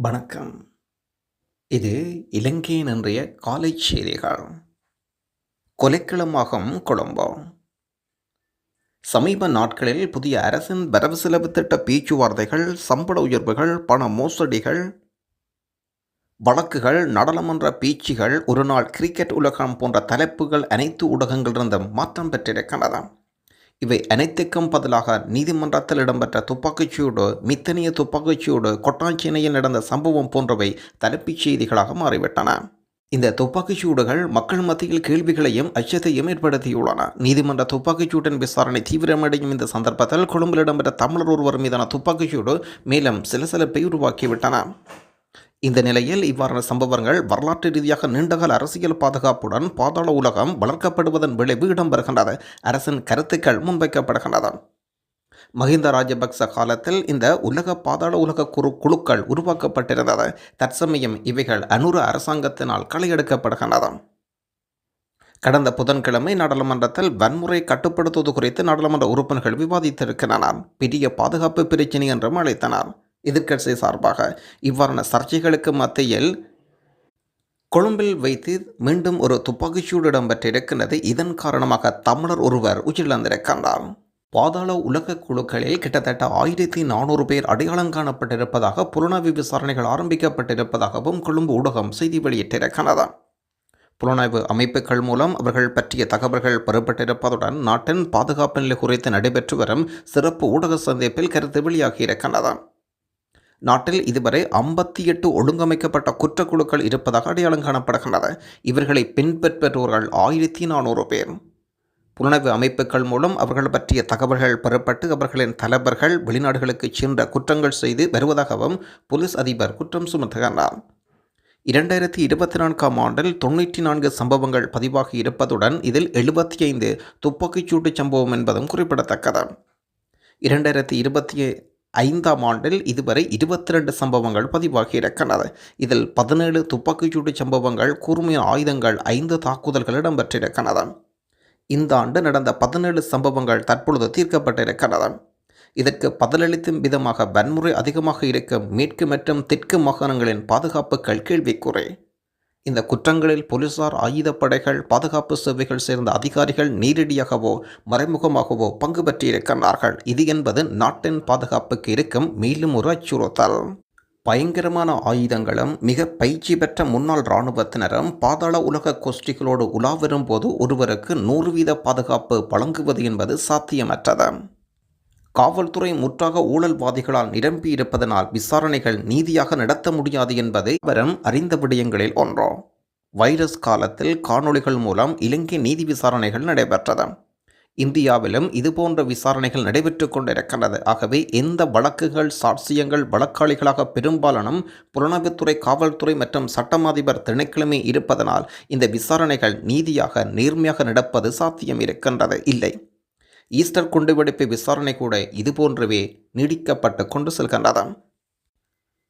வணக்கம். இது இலங்கையின் இன்றைய காலை செய்திகள். கொலைக்களமாகும் கொழும்போ. சமீப நாட்களில் புதிய அரசின் வரவு செலவு திட்ட பேச்சுவார்த்தைகள் சம்பள உயர்வுகள் பண மோசடிகள் வழக்குகள் நாடாளுமன்ற பேச்சுகள் ஒருநாள் கிரிக்கெட் உலகம் போன்ற தலைப்புகள் அனைத்து ஊடகங்களிலிருந்தும் மாற்றம் பெற்றிருக்கின்றன. இவை அனைத்துக்கும் பதிலாக நீதிமன்றத்தில் இடம்பெற்ற துப்பாக்கிச்சூடு மித்தனிய துப்பாக்கிச்சூடு கொட்டாஞ்சினையில் நடந்த சம்பவம் போன்றவை தலைப்புச் செய்திகளாக மாறிவிட்டன. இந்த துப்பாக்கிச்சூடுகள் மக்கள் மத்தியில் கேள்விகளையும் அச்சத்தையும் ஏற்படுத்தியுள்ளன. நீதிமன்ற துப்பாக்கிச்சூட்டின் விசாரணை தீவிரமடையும் இந்த சந்தர்ப்பத்தில் கொழும்பில் இடம்பெற்ற தமிழர் ஒருவர் மீதான துப்பாக்கிச்சூடு மேலும் சில சிலப்பை உருவாக்கிவிட்டன. இந்த நிலையில் இவ்வாறான சம்பவங்கள் வரலாற்று ரீதியாக நீண்டகால அரசியல் பாதுகாப்புடன் பாதாள உலகம் வளர்க்கப்படுவதன் விளைவு இடம்பெறுகின்றது. அரசின் கருத்துக்கள் முன்வைக்கப்படுகின்றன மஹிந்த ராஜபக்ச காலத்தில் இந்த உலக பாதாள உலக குறு குழுக்கள் உருவாக்கப்பட்டிருந்தது. தற்சமயம் இவைகள் அனுர அரசாங்கத்தினால் களையெடுக்கப்படுகின்றன கடந்த புதன்கிழமை நாடாளுமன்றத்தில் வன்முறை கட்டுப்படுத்துவது குறித்து நாடாளுமன்ற உறுப்பினர்கள் விவாதித்திருக்கின்றனர். பெரிய பாதுகாப்பு பிரச்சினை என்றும் அழைத்தனர். எதிர்க்கட்சி சார்பாக இவ்வாறான சர்ச்சைகளுக்கு மத்தியில் கொழும்பில் வைத்து மீண்டும் ஒரு துப்பாக்கிச்சூடு இடம்பெற்றிருக்கின்றது இதன் காரணமாக தமிழர் ஒருவர் உயிரிழந்திருக்கின்றார். பாதாள உலக குழுக்களில் கிட்டத்தட்ட ஆயிரத்தி நானூறு பேர் அடையாளம் காணப்பட்டிருப்பதாக புலனாய்வு விசாரணைகள் ஆரம்பிக்கப்பட்டிருப்பதாகவும் கொழும்பு ஊடகம் செய்தி வெளியிட்டிருக்கிறது. புலனாய்வு அமைப்புகள் மூலம் அவர்கள் பற்றிய தகவல்கள் பெறப்பட்டிருப்பதுடன் நாட்டின் பாதுகாப்பு நிலை குறித்து நடைபெற்று வரும் சிறப்பு ஊடக சந்திப்பில் கருத்து வெளியாகியிருக்கின்றது. நாட்டில் இதுவரை ஐம்பத்தி எட்டு ஒழுங்கமைக்கப்பட்ட குற்றக்குழுக்கள் இருப்பதாக அடையாளம் காணப்படுகின்றன. இவர்களை பின்பற்றுபவர்கள் ஆயிரத்தி நானூறு பேர். புலனாய்வு அமைப்புகள் மூலம் அவர்கள் பற்றிய தகவல்கள் பெறப்பட்டு அவர்களின் தலைவர்கள் வெளிநாடுகளுக்கு சென்ற குற்றங்கள் செய்து வருவதாகவும் போலீஸ் அதிபர் குற்றம் சுமத்துகின்றார். இரண்டாயிரத்தி இருபத்தி நான்காம் ஆண்டில் தொண்ணூற்றி நான்கு சம்பவங்கள் பதிவாகி இருப்பதுடன் இதில் எழுபத்தி ஐந்து துப்பாக்கிச்சூட்டு சம்பவம் என்பதும் குறிப்பிடத்தக்கது. இரண்டாயிரத்தி இருபத்தி ஐந்தாம் ஆண்டில் இதுவரை இருபத்தி ரெண்டு சம்பவங்கள் பதிவாகி இருக்கின்றன இதில் பதினேழு துப்பாக்கிச்சூடு சம்பவங்கள் கூர்மையான ஆயுதங்கள் ஐந்து தாக்குதல்கள் இடம்பெற்றிருக்கின்றன. இந்த ஆண்டு நடந்த பதினேழு சம்பவங்கள் தற்பொழுது தீர்க்கப்பட்டிருக்கின்றன. இதற்கு பதிலளிக்கும் விதமாக வன்முறை அதிகமாக இருக்கும் மேற்கு மற்றும் தெற்கு மாகாணங்களின் பாதுகாப்புகள் கேள்விக்குறை. இந்த குற்றங்களில் போலீசார் ஆயுதப்படைகள் பாதுகாப்பு சேவைகள் சேர்ந்த அதிகாரிகள் நேரடியாகவோ மறைமுகமாகவோ பங்கு பெற்றிருக்கின்றார்கள். இது என்பது நாட்டின் பாதுகாப்புக்கு இருக்கும் மேலும் ஒரு அச்சுறுத்தல். பயங்கரமான ஆயுதங்களும் மிக பயிற்சி பெற்ற முன்னாள் இராணுவத்தினரும் பாதாள உலக கோஷ்டிகளோடு உலா வரும்போது ஒருவருக்கு நூறு வீத பாதுகாப்பு வழங்குவது என்பது சாத்தியமற்றது. காவல்துறை முற்றாக ஊழல்வாதிகளால் நிரம்பியிருப்பதனால் விசாரணைகள் நீதியாக நடத்த முடியாது என்பது வரும் அறிந்த விடயங்களில் ஒன்றோ. வைரஸ் காலத்தில் காணொளிகள் மூலம் இலங்கை நீதி விசாரணைகள் நடைபெற்றது. இந்தியாவிலும் இதுபோன்ற விசாரணைகள் நடைபெற்று கொண்டிருக்கின்றது. ஆகவே எந்த வழக்குகள் சாட்சியங்கள் வழக்காளிகளாக பெரும்பாலானும் புலனாய்வுத்துறை காவல்துறை மற்றும் சட்டமாதிபர் திணைக்கிழமை இருப்பதனால் இந்த விசாரணைகள் நீதியாக நேர்மையாக நடப்பது சாத்தியம் இருக்கின்றது. இல்லை. ஈஸ்டர் குண்டுவெடிப்பு விசாரணை கூட இதுபோன்றவே நீடிக்கப்பட்டு கொண்டு செல்கின்றது.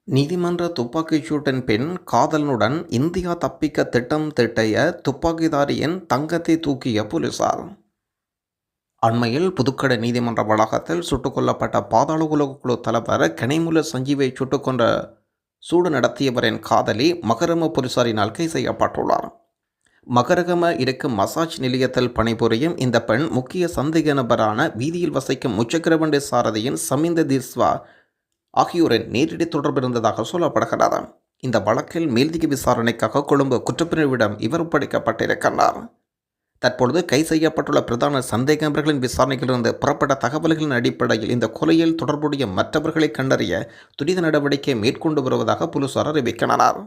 நீதிமன்ற துப்பாக்கிச் சூட்டின் பின் காதலனுடன் இந்தியா தப்பிக்க திட்டம் திட்டைய துப்பாக்கிதாரியின் தங்கத்தை தூக்கிய போலீசார். அண்மையில் புதுக்கடை நீதிமன்ற வளாகத்தில் சுட்டுக் கொல்லப்பட்ட பாதாள உலக குழு தலைவர் கனிமுல சஞ்சீவை சுட்டுக்கொன்ற சூடு நடத்தியவரின் காதலி மகரம போலீசாரினால் கைது செய்யப்பட்டுள்ளார். மகரகம இருக்கும் மசாஜ் நிலையத்தில் பணிபுரியும் இந்த பெண் முக்கிய சந்தேக நபரான வீதியில் வசிக்கும் முச்சக்கரவண்டி சாரதியின் சமிந்த திஸ்வா ஆகியோரின் நேரடி தொடர்பு இருந்ததாக சொல்லப்படுகிறது. இந்த வழக்கில் மேல்திக விசாரணைக்காக கொழும்பு குற்றப்பிரிவிடம் இவர் ஒப்படைக்கப்பட்டிருக்கிறார். தற்பொழுது கை செய்யப்பட்டுள்ள பிரதான சந்தேக நபர்களின் விசாரணையிலிருந்து புறப்பட்ட தகவல்களின் அடிப்படையில் இந்த கொலையில் தொடர்புடைய மற்றவர்களை கண்டறிய துரித நடவடிக்கை மேற்கொண்டு வருவதாக போலீசார் அறிவிக்கின்றனர்.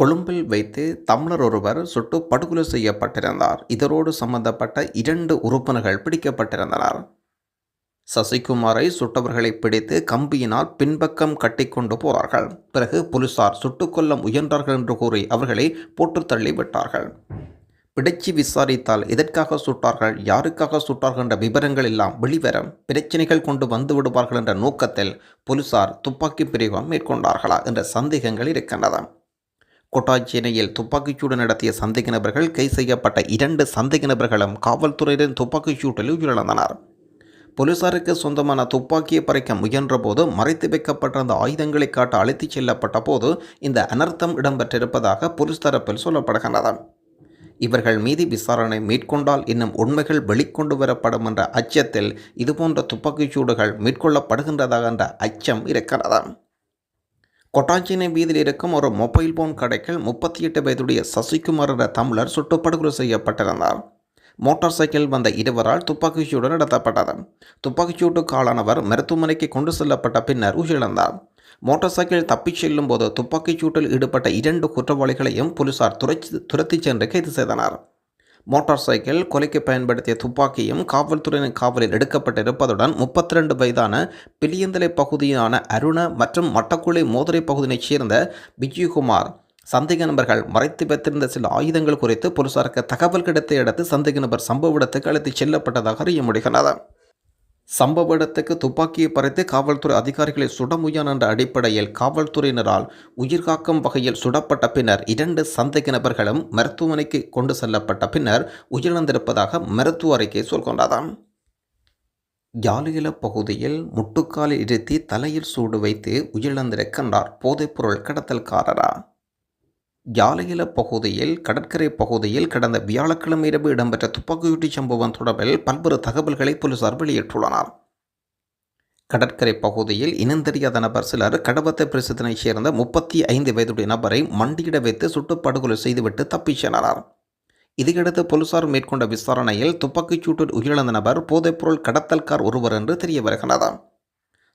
கொழும்பில் வைத்து தமிழர் ஒருவர் சுட்டு படுகொலை செய்யப்பட்டிருந்தார். இதரோடு சம்பந்தப்பட்ட இரண்டு உறுப்பினர்கள் பிடிக்கப்பட்டிருந்தனர். சசிகுமாரை சுட்டவர்களை பிடித்து கம்பியினால் பின்பக்கம் கட்டிக்கொண்டு போனார்கள். பிறகு போலீசார் சுட்டுக்கொள்ள முயன்றார்கள் என்று கூறி அவர்களை போட்டு தள்ளிவிட்டார்கள் பிடிச்சு விசாரித்தால் எதற்காக சுட்டார்கள் யாருக்காக சுட்டார்கள் என்ற விவரங்கள் எல்லாம் வெளிவரும் பிரச்சனைகள் கொண்டு வந்து விடுவார்கள் என்ற நோக்கத்தில் போலீசார் துப்பாக்கி பிரிவம் மேற்கொண்டார்களா என்ற சந்தேகங்கள் இருக்கின்றன. கொட்டாச்சேனையில் துப்பாக்கிச்சூடு நடத்திய சந்தேக நபர்கள் கை செய்யப்பட்ட இரண்டு சந்தேக நபர்களும் காவல்துறையினரின் துப்பாக்கிச்சூட்டில் உயிரிழந்தனர். போலீசாருக்கு சொந்தமான துப்பாக்கியை பறிக்க முயன்றபோது மறைத்து வைக்கப்பட்டிருந்த ஆயுதங்களை காட்ட அழைத்துச் செல்லப்பட்ட போது இந்த அனர்த்தம் இடம்பெற்றிருப்பதாக போலீஸ் தரப்பில் சொல்லப்படுகின்றது. இவர்கள் மீது விசாரணை மேற்கொண்டால் இன்னும் உண்மைகள் வெளிக்கொண்டு வரப்படும் என்ற அச்சத்தில் இதுபோன்ற துப்பாக்கிச் சூடுகள் என்ற அச்சம் இருக்கிறது. கொட்டாஞ்சினை வீதியில் இருக்கும் ஒரு மொபைல் போன் கடைக்கில் முப்பத்தி எட்டு வயதுடைய சசிகுமார் என்ற தமிழர் சுட்டுப்படுகொலை செய்யப்பட்டிருந்தார். மோட்டார் சைக்கிள் வந்த இருவரால் துப்பாக்கிச்சூடு நடத்தப்பட்டது. துப்பாக்கிச்சூட்டுக்கு ஆளானவர் மருத்துவமனைக்கு கொண்டு செல்லப்பட்ட பின்னர் உயிரிழந்தார். மோட்டார் சைக்கிள் தப்பிச் செல்லும் போது துப்பாக்கிச் சூட்டில் ஈடுபட்ட இரண்டு குற்றவாளிகளையும் போலீசார் துரத்தி துரத்திச் சென்று கைது செய்தனர். மோட்டார் சைக்கிள் கொலைக்கு பயன்படுத்திய துப்பாக்கியும் காவல்துறையின் காவலில் எடுக்கப்பட்டிருப்பதுடன் முப்பத்தி ரெண்டு வயதான பிலியந்தலை பகுதியான அருண மற்றும் மட்டக்குழி மோதுரை பகுதியைச் சேர்ந்த விஜயகுமார் சந்தேக நபர்கள் மறைத்து வைத்திருந்த சில ஆயுதங்கள் குறித்து போலீசாருக்கு தகவல் கிடைத்த இடத்து சந்தேக நபர் சம்பவ இடத்துக்கு அழைத்துச் செல்லப்பட்டதாக அறிய முடிகிறது. சம்பவ இடத்துக்கு துப்பாக்கியை பறித்து காவல்துறை அதிகாரிகளை சுட முயன் என்ற அடிப்படையில் காவல்துறையினரால் உயிர்காக்கும் வகையில் சுடப்பட்ட பின்னர் இரண்டு சந்தேக நபர்களும் மருத்துவமனைக்கு கொண்டு செல்லப்பட்ட பின்னர் உயிரிழந்திருப்பதாக மருத்துவ அறிக்கை சொல்கொண்டதாம் யாழில பகுதியில் முட்டுக்காலில் இருத்தி தலையில் சூடு வைத்து உயிரிழந்திருக்கின்றார். போதைப்பொருள் கடத்தல்காரரா? யாழையில பகுதியில் கடற்கரை பகுதியில் கடந்த வியாழக்கிழமை இரவு இடம்பெற்ற துப்பாக்கிச்சூட்டு சம்பவம் தொடர்பில் பல்வேறு தகவல்களை போலீசார் வெளியிட்டுள்ளனர். கடற்கரை பகுதியில் இனந்தெரியாத நபர் சிலர் கடவத்தை பிரசித்தனைச் சேர்ந்த முப்பத்தி ஐந்து வயதுடைய நபரை மண்டியிட வைத்து சுட்டுப்படுகொலை செய்துவிட்டு தப்பிச் சென்றனர். இதையடுத்து போலீசார் மேற்கொண்ட விசாரணையில் துப்பாக்கிச்சூட்டில் உயிரிழந்த நபர் போதைப்பொருள் கடத்தல்கார் ஒருவர் என்று தெரிய வருகிறது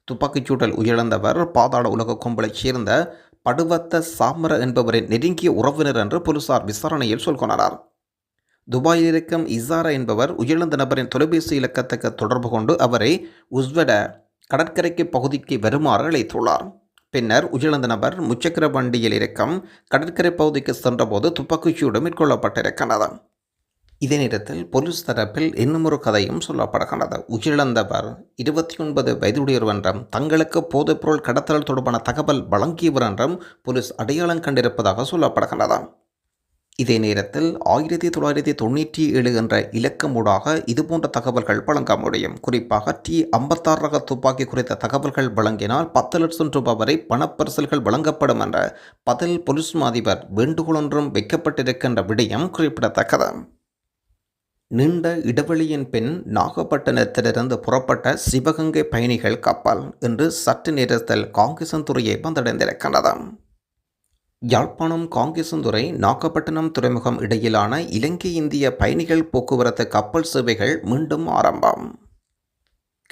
துப்பாக்கிச்சூட்டில் உயிரிழந்தவர் பாதாள உலக கும்பலைச் சேர்ந்த படுவத்த சாமர என்பவரின் நெருங்கிய உறவினர் என்று போலீசார் விசாரணையில் சொல்கிறார் துபாயில் இருக்கும் இசாரா என்பவர் உயிரிழந்த நபரின் தொலைபேசி இலக்கத்துக்கு தொடர்பு கொண்டு அவரை உஸ்வட கடற்கரைக்கு பகுதிக்கு வருமாறு அழைத்துள்ளார். பின்னர் உயிரிழந்த நபர் முச்சக்கர வண்டியில் இருக்கும் கடற்கரை பகுதிக்கு சென்றபோது துப்பாக்கிச்சூடு மேற்கொள்ளப்பட்டிருக்கிறது. இதே நேரத்தில் போலீஸ் தரப்பில் இன்னுமொரு கதையும் சொல்லப்படுகின்றது உயிரிழந்தவர் இருபத்தி ஒன்பது வயதுடையவர் என்றும் தங்களுக்கு போதைப்பொருள் கடத்தல் தொடர்பான தகவல் வழங்கியவர் என்றும் போலீஸ் அடையாளம் கண்டிருப்பதாக சொல்லப்படுகின்றது இதே நேரத்தில் ஆயிரத்தி தொள்ளாயிரத்தி தொண்ணூற்றி ஏழு என்ற இலக்கமூடாக இதுபோன்ற தகவல்கள் வழங்க முடியும். குறிப்பாக டி ஐம்பத்தாறு ரக துப்பாக்கி குறித்த தகவல்கள் வழங்கினால் பத்து லட்சம் ரூபாய் வரை பணப்பரிசல்கள் வழங்கப்படும் என்ற பதில் போலீஸ் அதிபர் வேண்டுகோள் ஒன்றும் வைக்கப்பட்டிருக்கின்ற விடயம் குறிப்பிடத்தக்கது. நீண்ட இடைவெளியின் பின் நாகப்பட்டினத்திலிருந்து புறப்பட்ட சிவகங்கை பயணிகள் கப்பல் இன்று சற்று நேரத்தில் காங்கேசன்துறையை வந்தடைந்திருக்கின்றது யாழ்ப்பாணம் காங்கேசன்துறை நாகப்பட்டினம் துறைமுகம் இடையிலான இலங்கை இந்திய பயணிகள் போக்குவரத்து கப்பல் சேவைகள் மீண்டும் ஆரம்பம்.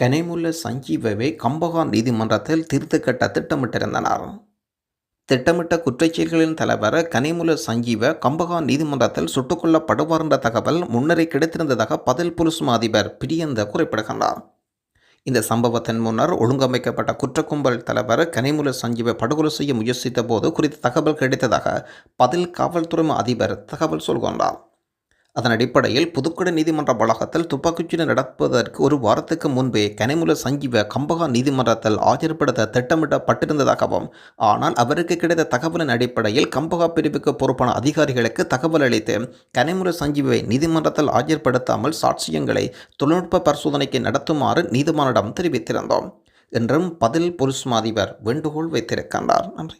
கனைமுல்ல சஞ்சீவவை கம்பகா நீதிமன்றத்தில் தீர்த்து கட்ட திட்டமிட்டிருந்தனர். திட்டமிட்ட குற்றச்செயல்களின் தலைவர் கனிமுல சஞ்சீவ கம்பகா நீதிமன்றத்தில் சுட்டுக் கொல்லப்படுவார் என்ற தகவல் முன்னரே கிடைத்திருந்ததாக பதில் போலீஸ் அதிபர் பிரியந்த குறிப்பிடுகின்றார். இந்த சம்பவத்தின் முன்னர் ஒழுங்கமைக்கப்பட்ட குற்றக்கும்பல் தலைவர் கனிமுல சஞ்சீவ படுகொலை செய்ய முயற்சித்த போது குறித்த தகவல் கிடைத்ததாக பதில் காவல்துறை அதிபர் தகவல் சொல்கின்றார். அதன் அடிப்படையில் புதுக்கடை நீதிமன்ற வளாகத்தில் துப்பாக்கிச்சூடு நடப்பதற்கு ஒரு வாரத்துக்கு முன்பே கனிமுல சஞ்சீவ கம்பகா நீதிமன்றத்தில் ஆஜர்படுத்த திட்டமிடப்பட்டிருந்ததாகவும் ஆனால் அவருக்கு கிடைத்த தகவலின் அடிப்படையில் கம்பகா பிரிவுக்கு பொறுப்பான அதிகாரிகளுக்கு தகவல் அளித்து கனிமுல சஞ்சீவை நீதிமன்றத்தில் ஆஜர்படுத்தாமல் சாட்சியங்களை தொழில்நுட்ப பரிசோதனைக்கு நடத்துமாறு நீதிமன்றம் தெரிவித்திருந்தோம். என்றும் பதில் பொலிஸ் அதிபர் வேண்டுகோள் வைத்திருக்கின்றார். நன்றி.